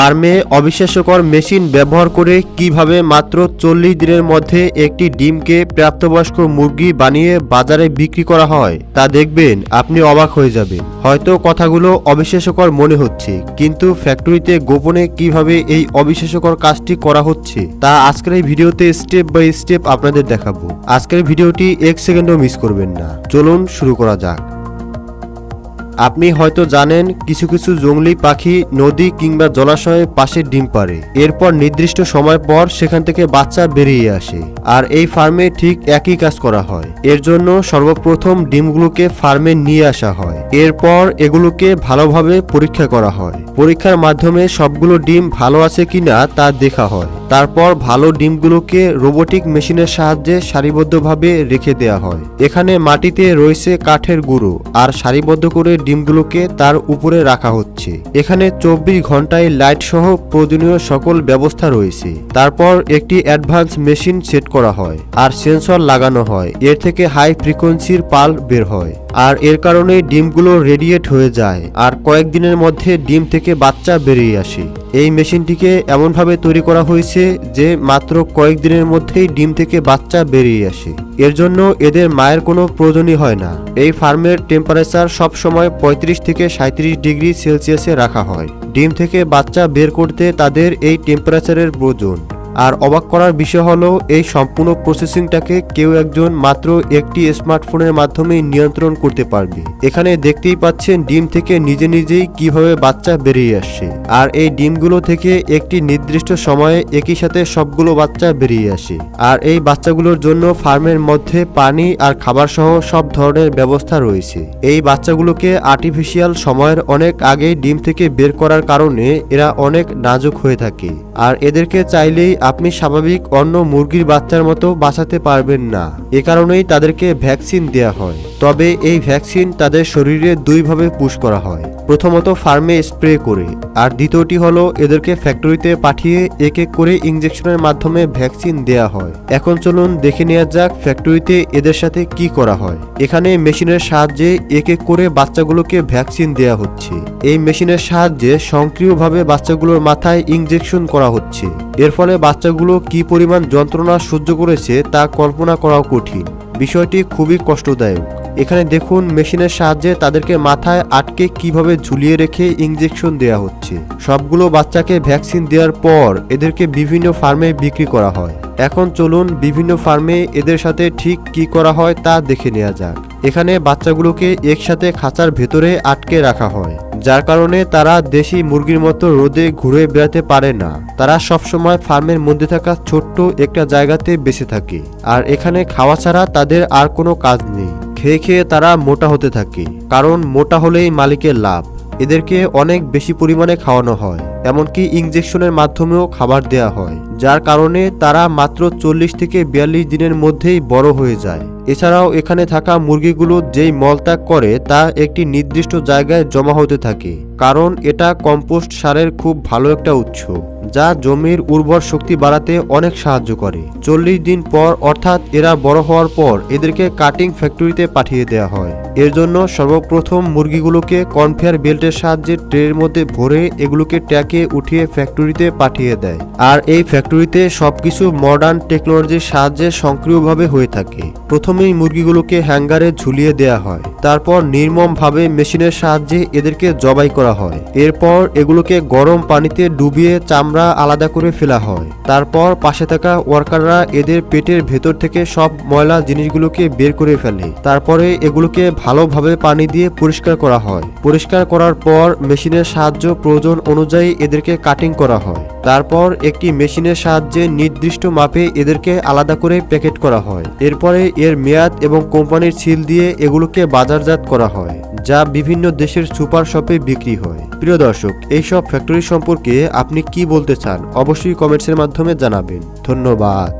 ফার্মে অবিশ্বাস্যকর মেশিন ব্যবহার করে কীভাবে মাত্র চল্লিশ দিনের মধ্যে একটি ডিমকে প্রাপ্তবয়স্ক মুরগি বানিয়ে বাজারে বিক্রি করা হয়, তা দেখবেন আপনি অবাক হয়ে যাবেন। হয়তো কথাগুলো অবিশ্বাস্যকর মনে হচ্ছে, কিন্তু ফ্যাক্টরিতে গোপনে কীভাবে এই অবিশ্বাস্যকর কাজটি করা হচ্ছে, তা আজকের এই ভিডিওতে স্টেপ বাই স্টেপ আপনাদের দেখাবো। আজকের ভিডিওটি এক সেকেন্ডও মিস করবেন না। চলুন শুরু করা যাক। আপনি হয়তো জানেন, কিছু কিছু জংলি পাখি নদী কিংবা জলাশয়ের পাশে ডিম পারে এরপর নির্দিষ্ট সময় পর সেখান থেকে বাচ্চা বেরিয়ে আসে। আর এই ফার্মে ঠিক একই কাজ করা হয়। এর জন্য সর্বপ্রথম ডিমগুলোকে ফার্মে নিয়ে আসা হয়। এরপর এগুলোকে ভালোভাবে পরীক্ষা করা হয়। পরীক্ষার মাধ্যমে সবগুলো ডিম ভালো আছে কিনা তা দেখা হয়। তারপর ভালো ডিমগুলোকে রোবোটিক মেশিনের সাহায্যে সারিবদ্ধভাবে রেখে দেওয়া হয়। এখানে মাটিতে রয়েছে কাঠের গুঁড়ো আর সারিবদ্ধ করে ডিমগুলোকে তার উপরে রাখা হচ্ছে। এখানে চব্বিশ ঘন্টায় লাইট সহ প্রয়োজনীয় সকল ব্যবস্থা রয়েছে। তারপর একটি অ্যাডভান্স মেশিন সেট করা হয় আর সেন্সর লাগানো হয়। এর থেকে হাই ফ্রিকোয়েন্সির পাল বের হয় আর এর কারণে ডিমগুলো রেডিয়েট হয়ে যায় আর কয়েকদিনের মধ্যে ডিম থেকে বাচ্চা বেরিয়ে আসে। এই মেশিনটিকে এমনভাবে তৈরি করা হয়েছে যে মাত্র কয়েকদিনের মধ্যেই ডিম থেকে বাচ্চা বেরিয়ে আসে। এর জন্য এদের মায়ের কোনো প্রয়োজনই হয় না। এই ফার্মের টেম্পারেচার সব সময় পঁয়ত্রিশ থেকে সাঁত্রিশ ডিগ্রি সেলসিয়াসে রাখা হয়। ডিম থেকে বাচ্চা বের করতে তাদের এই টেম্পারেচারের প্রয়োজন। আর অবাক করার বিষয় হলো, এই সম্পূর্ণ প্রসেসিংটাকে কেউ একজন মাত্র একটি স্মার্টফোনের মাধ্যমে নিয়ন্ত্রণ করতে পারবে। এখানে দেখতেই পাচ্ছেন ডিম থেকে নিজে নিজেই কীভাবে বাচ্চা বেরিয়ে আসছে। আর এই ডিমগুলো থেকে একটি নির্দিষ্ট সময়ে একই সাথে সবগুলো বাচ্চা বেরিয়ে আসে। আর এই বাচ্চাগুলোর জন্য ফার্মের মধ্যে পানি আর খাবার সহ সব ধরনের ব্যবস্থা রয়েছে। এই বাচ্চাগুলোকে আর্টিফিশিয়াল সময়ের অনেক আগেই ডিম থেকে বের করার কারণে এরা অনেক নাজুক হয়ে থাকে। আর এদেরকে চাইলেই আপনি স্বাভাবিক অন্য মুরগির বাচ্চার মতো বাঁচাতে পারবেন না। এ কারণেই তাদেরকে ভ্যাকসিন দেয়া হয়। তবে এই ভ্যাকসিন তাদের শরীরে দুইভাবে পুশ করা হয়। প্রথমত ফার্মে স্প্রে করে, আর দ্বিতীয়টি হলো এদেরকে ফ্যাক্টরিতে পাঠিয়ে এক এক করে ইঞ্জেকশনের মাধ্যমে ভ্যাকসিন দেয়া হয়। এখন চলুন দেখে নেওয়া যাক ফ্যাক্টরিতে এদের সাথে কি করা হয়। এখানে মেশিনের সাহায্যে এক এক করে বাচ্চাগুলোকে ভ্যাকসিন দেয়া হচ্ছে। এই মেশিনের সাহায্যে সক্রিয়ভাবে বাচ্চাগুলোর মাথায় ইঞ্জেকশন করা হচ্ছে। এর ফলে বাচ্চাগুলো কি পরিমাণ যন্ত্রণা সহ্য করেছে তা কল্পনা করাও কঠিন। বিষয়টি খুবই কষ্টদায়ক। এখানে দেখুন, মেশিনের সাহায্যে তাদেরকে মাথায় আটকে কীভাবে ঝুলিয়ে রেখে ইঞ্জেকশন দেওয়া হচ্ছে। সবগুলো বাচ্চাকে ভ্যাকসিন দেওয়ার পর এদেরকে বিভিন্ন ফার্মে বিক্রি করা হয়। এখন চলুন বিভিন্ন ফার্মে এদের সাথে ঠিক কি করা হয় তা দেখে নেওয়া যাক। এখানে বাচ্চাগুলোকে একসাথে খাঁচার ভেতরে আটকে রাখা হয়, যার কারণে তারা দেশি মুরগির মতো রোদে ঘুরে বেড়াতে পারে না। তারা সবসময় ফার্মের মধ্যে থাকা ছোট্ট একটা জায়গাতে বেঁচে থাকে। আর এখানে খাওয়া ছাড়া তাদের আর কোনো কাজ নেই। খেয়ে খেয়ে তারা মোটা হতে থাকে, কারণ মোটা হলেই মালিকের লাভ। এদেরকে অনেক বেশি পরিমাণে খাওয়ানো হয়, এমনকি ইঞ্জেকশনের মাধ্যমেও খাবার দেয়া হয়। যার কারণে তারা মাত্র চল্লিশ থেকে বিয়াল্লিশ দিনের মধ্যেই বড় হয়ে যায়। এছাড়াও এখানে থাকা মুরগিগুলো যেই মলত্যাগ করে, তা একটি নির্দিষ্ট জায়গায় জমা হতে থাকে, কারণ এটা কম্পোস্ট সারের খুব ভালো একটা উৎস, যা জমির উর্বর শক্তি বাড়াতে অনেক সাহায্য করে। চল্লিশ দিন পর অর্থাৎ এরা বড় হওয়ার পর এদেরকে কাটিং ফ্যাক্টরিতে পাঠিয়ে দেওয়া হয়। এর জন্য সর্বপ্রথম মুরগিগুলোকে কনফেয়ার বেল্টের সাহায্যে ট্রের মধ্যে ভরে এগুলোকে ট্যাকে উঠিয়ে ফ্যাক্টরিতে পাঠিয়ে দেয়। আর এই ফ্যাক্টরিতে সবকিছু মডার্ন টেকনোলজির সাহায্যে সক্রিয়ভাবে হয়ে থাকে। প্রথমেই মুরগিগুলোকে হ্যাঙ্গারে ঝুলিয়ে দেয়া হয়। তারপর নির্মমভাবে মেশিনের সাহায্যে এদেরকে জবাই করা হয়। এরপর এগুলোকে গরম পানিতে ডুবিয়ে চামড়া আলাদা করে ফেলা হয়। তারপর পাশে থাকা ওয়ার্কাররা এদের পেটের ভেতর থেকে সব ময়লা জিনিসগুলোকে বের করে ফেলে। তারপরে এগুলোকে ভালোভাবে পানি দিয়ে পরিষ্কার করা হয়। পরিষ্কার করার পর মেশিনের সাহায্য প্রয়োজন অনুযায়ী এদেরকে কাটিং করা হয়। তারপর একটি মেশিনের সাহায্যে নির্দিষ্ট মাপে এদেরকে আলাদা করে প্যাকেট করা হয়। এরপরে এর মেয়াদ এবং কোম্পানির সিল দিয়ে এগুলোকে বাজারজাত করা হয়, যা বিভিন্ন দেশের সুপার শপে বিক্রি হয়। প্রিয় দর্শক, এইসব ফ্যাক্টরি সম্পর্কে আপনি কি বলতে চান? অবশ্যই কমেন্টসের মাধ্যমে জানাবেন। ধন্যবাদ।